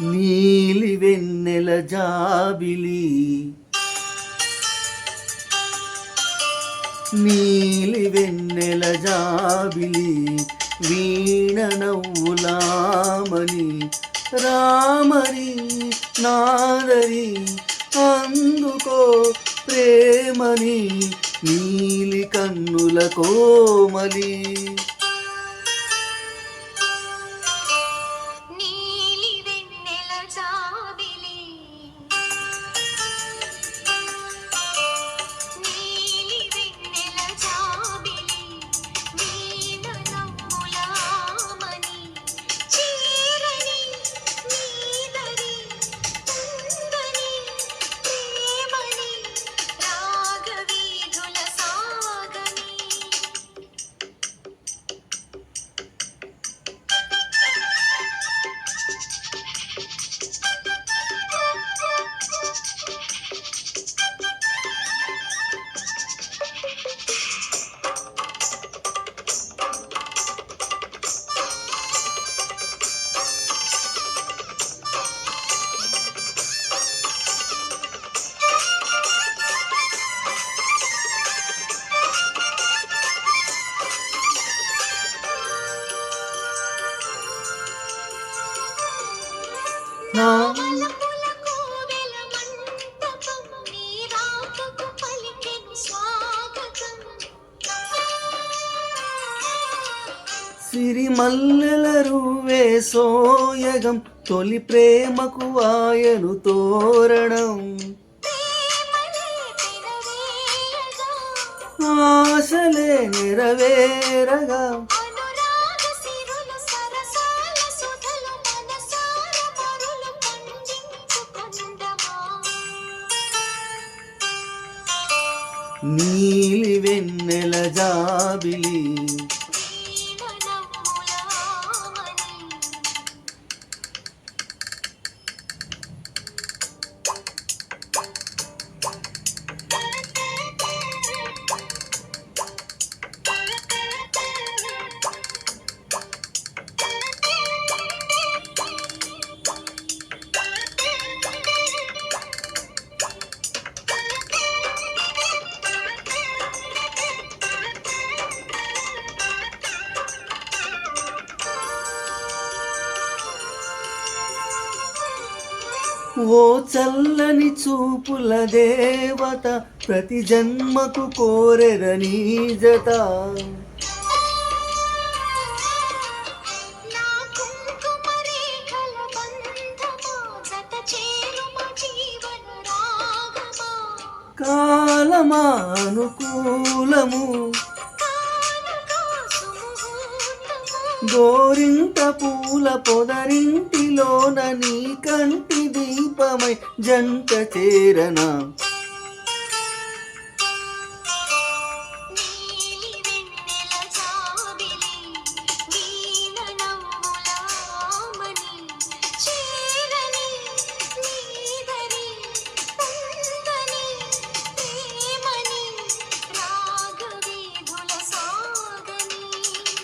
నీలి వెన్నెల జాబిలి. నీలి వెన్నెల జాబిలి వీణ నవ్వులామని. రామరి నాదరి అందుకో ప్రేమని నీలి కన్నుల కోమలి. సిరిమల్లెల రువే సోయగం తొలి ప్రేమకు ఆయను తోరణం. ఆశలే నెరవేరగా నీలి వెన్నెల జాబిలి ఓ చల్లని చూపుల దేవత ప్రతి జన్మకు కోరెరని జత నా కుంకుమ రేఖల బంధమా జత చేరుమ జీవన రాగమా? కాలమా అనుకూలము? కానుగా సుముహూర్తమా గోరింట పూల పొదరింటిలోన నీ కంటి దీపమై జంట చేరనా?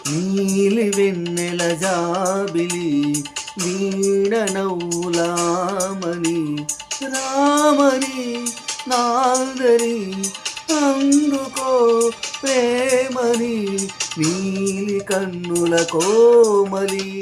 నీలి వెన్నెల జాబిలి వీణ రామని నాదరి అందుకో ప్రేమని నీలి కన్నుల కోమలి.